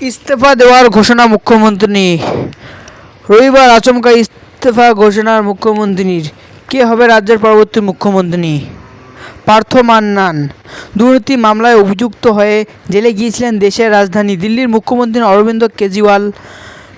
ইস্তফা দেওয়ার ঘোষণা মুখ্যমন্ত্রী। রবিবার আচমকা ইস্তফা ঘোষণার মুখ্যমন্ত্রীর। কে হবে রাজ্যের পরবর্তী মুখ্যমন্ত্রী? পার্থ মান্নান। দুর্নীতি মামলায় অভিযুক্ত হয়ে জেলে গিয়েছিলেন দেশের রাজধানী দিল্লির মুখ্যমন্ত্রী অরবিন্দ কেজরিওয়াল।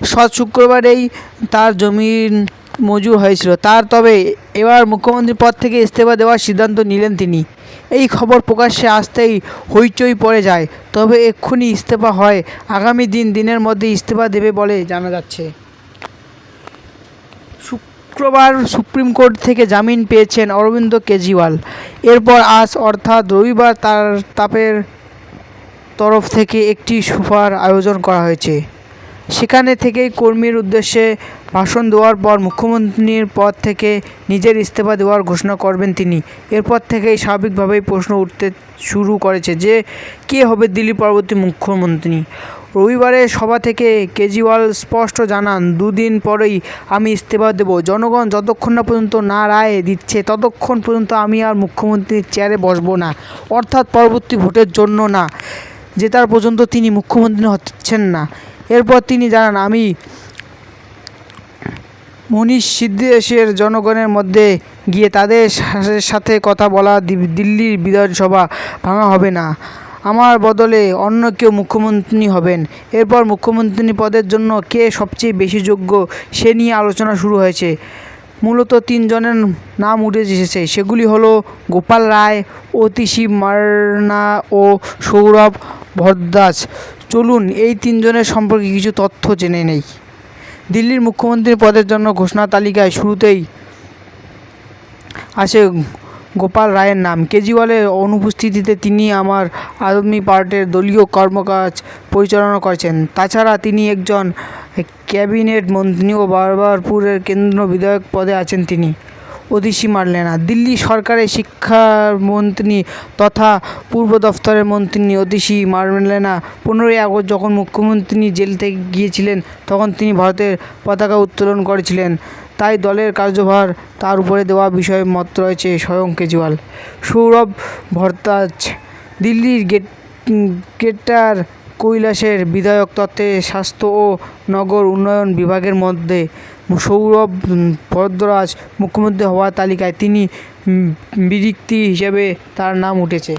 সৎ শুক্রবারেই তার জমিন মজুর হয়েছিল। তার তবে এবার মুখ্যমন্ত্রী পদ থেকে ইস্তফা দেওয়ার সিদ্ধান্ত নিলেন তিনি। এই খবর প্রকাশ্যে আসতেই হইচই পড়ে যায়। তবে এক্ষুনি ইস্তফা হয়। আগামী দিন দিনের মধ্যে ইস্তফা দেবে বলে জানা যাচ্ছে। শুক্রবার সুপ্রিম কোর্ট থেকে জামিন পেয়েছেন অরবিন্দ কেজরিওয়াল। এরপর আজ অর্থাৎ রবিবার তার তাপের তরফ থেকে একটি সুফার আয়োজন করা হয়েছে। সেখানে থেকেই কর্মীর উদ্দেশ্যে ভাষণ দেওয়ার পর মুখ্যমন্ত্রীর পদ থেকে নিজের ইস্তফা দেওয়ার ঘোষণা করবেন তিনি। এরপর থেকেই স্বাভাবিকভাবেই প্রশ্ন উঠতে শুরু করেছে যে, কে হবে দিল্লি পরবর্তী মুখ্যমন্ত্রী? রবিবারের সভা থেকে কেজরিওয়াল স্পষ্ট জানান, দুদিন পরেই আমি ইস্তফা দেব। জনগণ যতক্ষণ না পর্যন্ত না রায় দিচ্ছে, ততক্ষণ পর্যন্ত আমি আর মুখ্যমন্ত্রীর চেয়ারে বসবো না, অর্থাৎ পরবর্তী ভোটের জন্য না, জেতার পর্যন্ত তিনি মুখ্যমন্ত্রী হচ্ছেন না। এরপর তিনি জানান, আমি মনীষ সিদ্ধেশের জনগণের মধ্যে গিয়ে তাদের সাথে কথা বলা দিল্লির বিধানসভা ভাঙা হবে না। আমার বদলে অন্য কেউ মুখ্যমন্ত্রী হবেন। এরপর মুখ্যমন্ত্রী পদের জন্য কে সবচেয়ে বেশি যোগ্য সে নিয়ে আলোচনা শুরু হয়েছে। মূলত তিনজনের নাম উঠে এসেছে। সেগুলি হলো গোপাল রায়, অতিশী মার্না ও সৌরভ ভরদ্বাজ চলুন এই তিনজনের সম্পর্কে কিছু তথ্য জেনে নেই। দিল্লির মুখ্যমন্ত্রী পদের জন্য ঘোষণা তালিকায় শুরুতেই আসে গোপাল রায়ের নাম। কেজরিওয়ালের অনুপস্থিতিতে তিনি আমার আদমি পার্টির দলীয় কর্মকাজ পরিচালনা করেছেন। তাছাড়া তিনি একজন ক্যাবিনেট মন্ত্রী ও বারবারপুরের কেন্দ্র বিধায়ক পদে আছেন তিনি। অদিশি মারলেনা দিল্লি সরকারের শিক্ষামন্ত্রী তথা পূর্ব দফতরের মন্ত্রী অদিশি মারলেনা পনেরোই আগস্ট যখন মুখ্যমন্ত্রী জেল থেকে গিয়েছিলেন, তখন তিনি ভারতের পতাকা উত্তোলন করেছিলেন। তাই দলের কার্যভার তার উপরে দেওয়া বিষয়ে মত রয়েছে স্বয়ং কেজরিওয়াল। সৌরভ ভরতাজ দিল্লির গেট গেটার কৈলাসের বিধায়ক তত্ত্বে স্বাস্থ্য ও নগর উন্নয়ন বিভাগের মধ্যে সৌরভ ভরদ্বাজ মুখ্যমন্ত্রী হওয়ার তালিকায় তিনি বিরিক্তি হিসেবে তার নাম উঠেছে।